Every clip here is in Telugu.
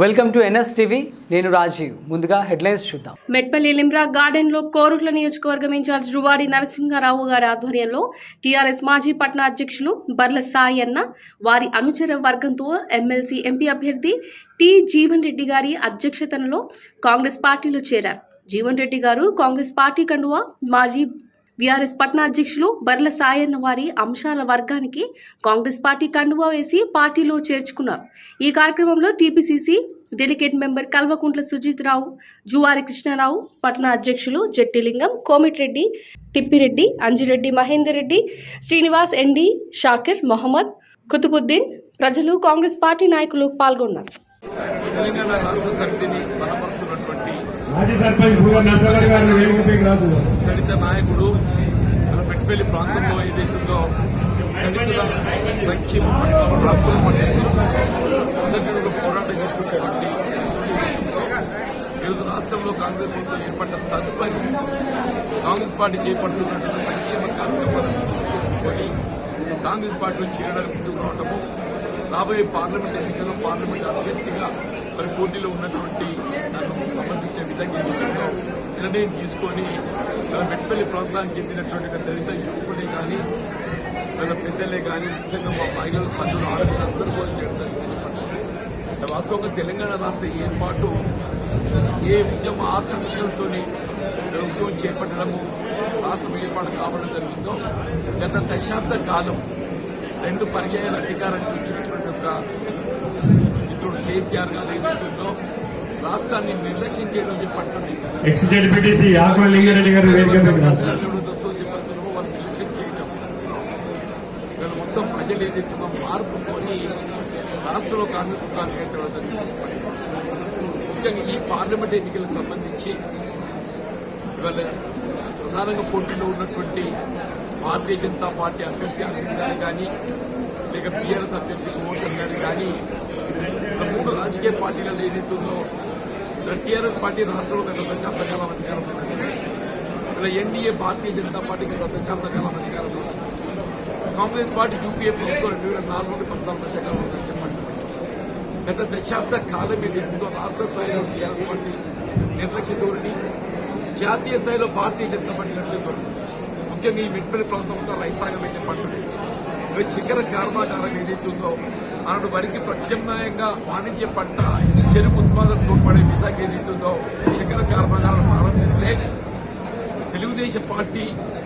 Welcome to NS TV. నేను రాజీవ్. ముందుగా హెడ్లైన్స్ చూద్దాం. మెట్పల్లి లిమ్రా గార్డెన్లో కోరుట్ల నియోజకవర్గం ఇన్ఛార్జ్ రువాడి నరసింహారావు గారి ఆధ్వర్యంలో టీఆర్ఎస్ మాజీ పట్న అధ్యక్షులు బర్ల సాయి అన్న వారి అనుచర వర్గంతో ఎమ్మెల్సీ ఎంపీ అభ్యర్థి టి జీవన్ రెడ్డి గారి అధ్యక్షతనలో కాంగ్రెస్ పార్టీలో చేరారు. జీవన్ రెడ్డి గారు కాంగ్రెస్ పార్టీ కండువా మాజీ బీఆర్ఎస్ పట్నా అధ్యక్షులు బర్ల సాయన్న వారి అంశాల వర్గానికి కాంగ్రెస్ పార్టీ కండువా వేసి పార్టీలో చేర్చుకున్నారు. ఈ కార్యక్రమంలో TPCC delegate member Kalvakuntla Sujith Rao Juvvadi Krishnarao Patna అధ్యక్షులు జట్టిలింగం కోమిటిరెడ్డి తిప్పిరెడ్డి అంజిరెడ్డి మహేందర్ రెడ్డి శ్రీనివాస్ ఎండి షాకిర్ మొహమ్మద్ కుతుబుద్దీన్ ప్రజలు కాంగ్రెస్ పార్టీ నాయకులు పాల్గొన్నారు. తెలంగాణ రాష్ట్ర సమితిని బలపరుస్తున్నటువంటి దళిత నాయకుడు పెట్టుబడి ప్రాంతంలో ఏదైతుందో దళితుల సంక్షేమ మొదటి పోరాటం చేస్తున్నటువంటి ఈరోజు రాష్ట్రంలో కాంగ్రెస్ ప్రభుత్వం ఏర్పడ్డ తదుపరి కాంగ్రెస్ పార్టీ చేపడుతున్నటువంటి సంక్షేమ కార్యక్రమాలను కాంగ్రెస్ పార్టీలో చేరడానికి ముందుకు రావడము రాబోయే పార్లమెంట్ ఎన్నికల్లో పార్లమెంట్ అభ్యర్థిగా మరి పోటీలో ఉన్నటువంటి నన్ను సంబంధించే విధంగా నిర్ణయం తీసుకొని మన మెట్పల్లి ప్రాంతానికి చెందినటువంటి దళిత యువకుడే కానీ మన పెద్దలే కానీ ముఖ్యంగా మా మహిళల పనులు ఆరోగ్య అందరూ కూడా చేయడం జరిగింది. వాస్తవంగా తెలంగాణ రాష్ట్ర ఏర్పాటు ఏ ఉద్యమ ఆకాంక్షలతో ప్రభుత్వం చేపట్టడము రాష్ట్రం ఏర్పాటు కావడం జరిగిందో గత దశాబ్ద కాలం రెండు పర్యాయాల అధికారానికి వచ్చినట్టు ఒక మిత్రుడు కేసీఆర్ గారు ఏదైతుందో రాష్ట్రాన్ని నిర్లక్ష్యం చేయడం చెప్పండి నిర్లక్ష్యం చేయడం ఇక్కడ మొత్తం ప్రజలు ఏదైతే మార్పు కొని రాష్ట్రంలో కాంగ్రెస్ ముఖ్యంగా ఈ పార్లమెంట్ ఎన్నికలకు సంబంధించి ఇవాళ ప్రధానంగా పోటీలో ఉన్నటువంటి భారతీయ జనతా పార్టీ అభ్యర్థి గారు కానీ లేక బీఆర్ఎస్ అభ్యర్థి మోషన్ కానీ కానీ ఇలా మూడు రాజకీయ పార్టీలలో ఏదైతుందో టీఆర్ఎస్ పార్టీ రాష్ట్రంలో గత దశాబ్ద కాలం అధికారంలో ఉంది. ఇలా ఎన్డీఏ భారతీయ జనతా పార్టీ గత దశాబ్ద కాలం అధికారంలో కాంగ్రెస్ పార్టీ యూపీఏ ప్రభుత్వం రెండు వేల నాలుగు నుండి పద్నాలుగు దశకాలం చెప్పండి. గత దశాబ్ద కాలం ఏదైతుందో రాష్ట్ర స్థాయిలో టీఆర్ఎస్ పార్టీ నిర్లక్ష్య ధోరణి జాతీయ స్థాయిలో భారతీయ జనతా పార్టీ నిర్లక్ష్య ధోరణి ముఖ్యంగా ఈ మిడ్పల్లి ప్రాంతంలో రైతాంగం అయితే పట్టుడు చికెన్ శిఖర కర్మాగారం ఏదైతుందో ఆనాడు వరికి ప్రత్యామ్నాయంగా వాణిజ్య పంట చెరుకు ఉత్పాదన తోడ్పడే విధంగా ఏదైతుందో శిఖర కర్మాగారం ప్రారంభిస్తే తెలుగుదేశం పార్టీ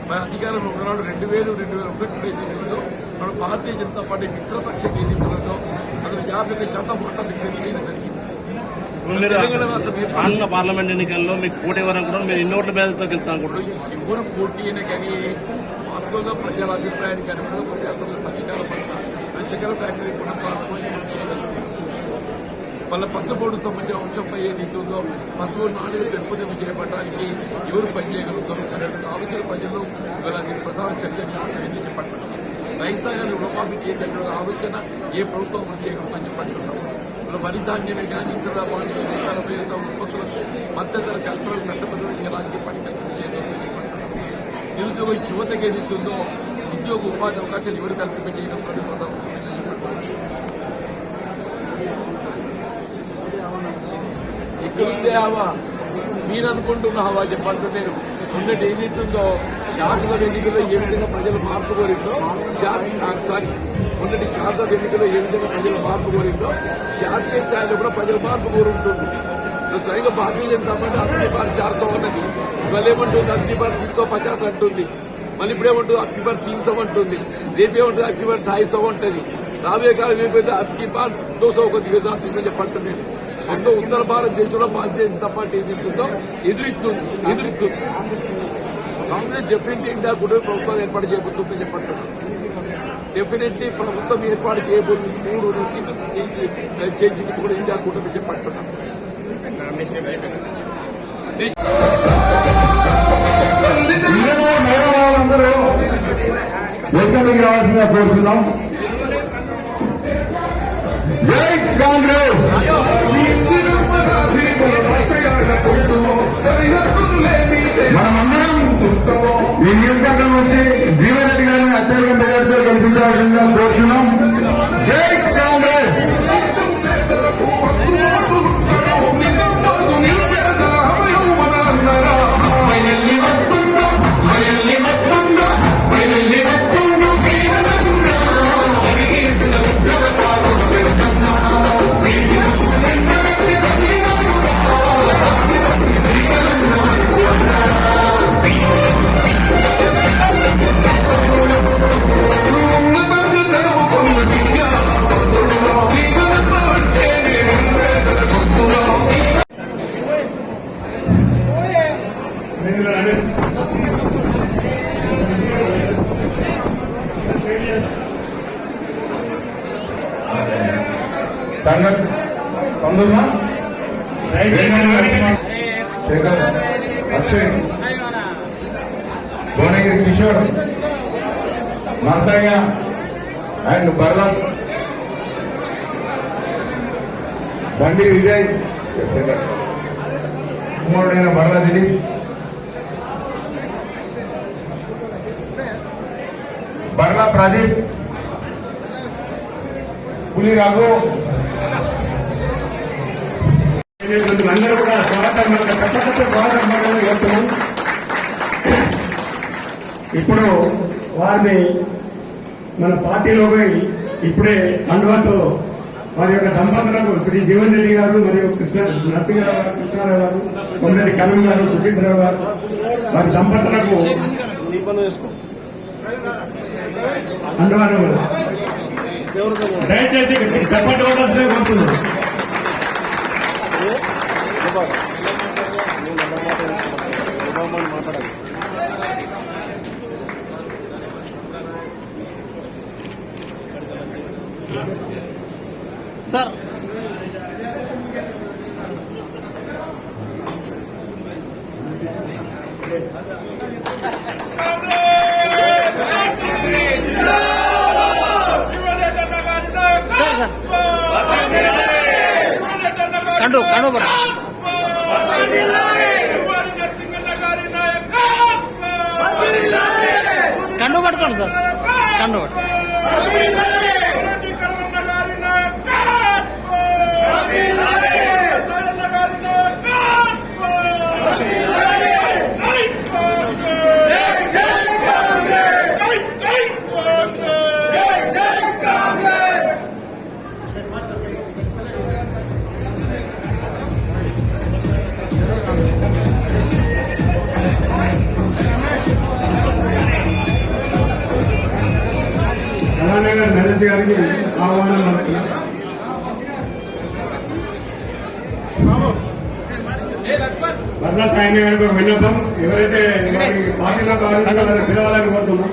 మన అధికారంలో ఉన్ననాడు రెండు వేలు రెండు వేల ఒకటిలో ఏదైతుందో మన భారతీయ జనతా పార్టీ మిత్రపక్షం ఏదైతున్నదో అతను యాభై శాతం ఓటర్లు విక్రయం మీరు రానున్న పార్లమెంట్ ఎన్నికల్లో మీకు పోటీ ఇవ్వాలనుకుంటున్నారు మీరు ఇన్నోట్ల మేధతో గెలుస్తా అనుకుంటున్నారు. ఎవరు పోటీ అయినా కానీ వాస్తవంగా ప్రజల అభిప్రాయానికి అనుగుణంగా ప్రజాసభలో పరిష్కారం పడతారు శకర ఫ్యాక్టరీ కూడా వాళ్ళ పసుపోడు సంబంధించిన అంశంపై ఏదైతే ఉందో పసుపు నాణ్యత పెంపుదల చేపట్టడానికి ఎవరు పనిచేయగలుగుతారు అనేటువంటి ఆలోచన ప్రజలు ఇవాళ ప్రధాన చర్చ జరిగింది చెప్పండి రైతాంగాన్ని రుణమాఫీ చేసేటువంటి ఆలోచన ఏ ప్రభుత్వం అమలు చేయగలుగుతుందని వరి ధాన్యమే కానీ ఇతర ఇతర వివిధ ఉత్పత్తులకు మద్దతు ధర కల్పన చట్టబద్ధంగా ఎలాంటి పని చేయగలుగుతుందని చెప్పంటున్నాం నిరుద్యోగ యువతకి ఏదైతుందో ఉద్యోగ ఉపాధి అవకాశాలు ఎవరు కల్పించడం ప్రధాన అంశమని చెప్పంటున్నాం ఎక్కడుందే హవా మీరు అనుకుంటున్నావా చెప్పండి నేను ఉన్నట్టు ఏదైతుందో శాసన ఎన్నికల్లో ఏ విధంగా ప్రజలు మార్పు కోరిందో సారీ మొన్నటి శాసన ఎన్నికల్లో ఏ విధంగా ప్రజలు మార్పు కోరిందో జాతీయ స్థాయిలో కూడా ప్రజలు మార్పు కోరుంటుంది స్వయంగా భారతీయ జనతా పార్టీ అగ్ని బార్ చార్తో ఉన్నది ఇవాళ ఏమంటుంది అగ్ని బార్ తీసుకో పచాస్ అంటుంది. మళ్ళీ ఇప్పుడేమంటుంది అగ్ని బార్ తీన్ అంటుంది. రేపేమంటుంది అగ్ని బార్ ఢాయి ఉంటుంది రాబోయే కాలం ఏమైతే అగ్ని బార్ దో సౌ కొద్ది దిగజారుతుందని చెప్పండి నేను మొత్తం ఉత్తర భారతదేశంలో భారతీయ జనతా పార్టీ ఎదురుతుందో ఎదురుతుంది ఎదురుతుంది కాంగ్రెస్ డెఫినెట్లీ ఇండియా కూడా ప్రభుత్వం ఏర్పాటు చేయబోతుందని చెప్పంటున్నాను డెఫినెట్లీ ప్రభుత్వం ఏర్పాటు చేయబోతుంది. మూడు సీట్లు చేంజ్ కూడా ఇండియా కూడా చెప్పంటున్నాను ఎక్కడికి రావాల్సిందిగా కోరుతున్నాం జై కాంగ్రెస్ మనమందరం ఈ నియోజకవర్గం వచ్చి గెలిపించాల్సిందిగా కోరుతున్నాం సంగత్ అక్షయ్. భువనగిరి కిషోర్. నర్సయ్య అండ్ భరత్. బండి విజయ్. కుమారుడైన బర్ల దిలీప్ బర్ల ప్రదీప్. పులి రఘు అందరూ కూడా స్వాగతం పెద్ద స్వాగతం చేస్తున్నాం. ఇప్పుడు వారిని మన పార్టీలో పోయి ఇప్పుడే అందుబాటులో వారి యొక్క దంపతులకు శ్రీ జీవన్ రెడ్డి గారు మరియు కృష్ణ నరసింహరావు గారు కృష్ణారావు గారు కొమ్మరెడ్డి కలం గారు సుధీంద్రరావు గారు వారి దంపతులకు అందుబాటులో దయచేసి చెప్పండి కూడా సార్ కండు కండు కండు కండు కళానగర్ గారికి ఆహ్వానం మనకి భద్రా సాయన గారికి ఒక విన్నపం. ఎవరైతే పార్టీలో కార్యకర్తలు వాళ్ళని పిలవాలని కోరుతున్నాం.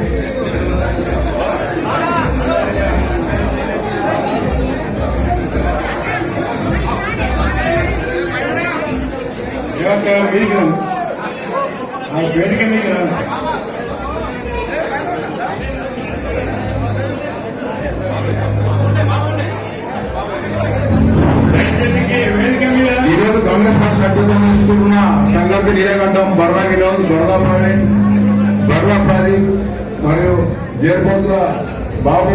ప్రవీణ్ బర్రా ప్రదీప్ మరియు జేర్పోతుల బాబు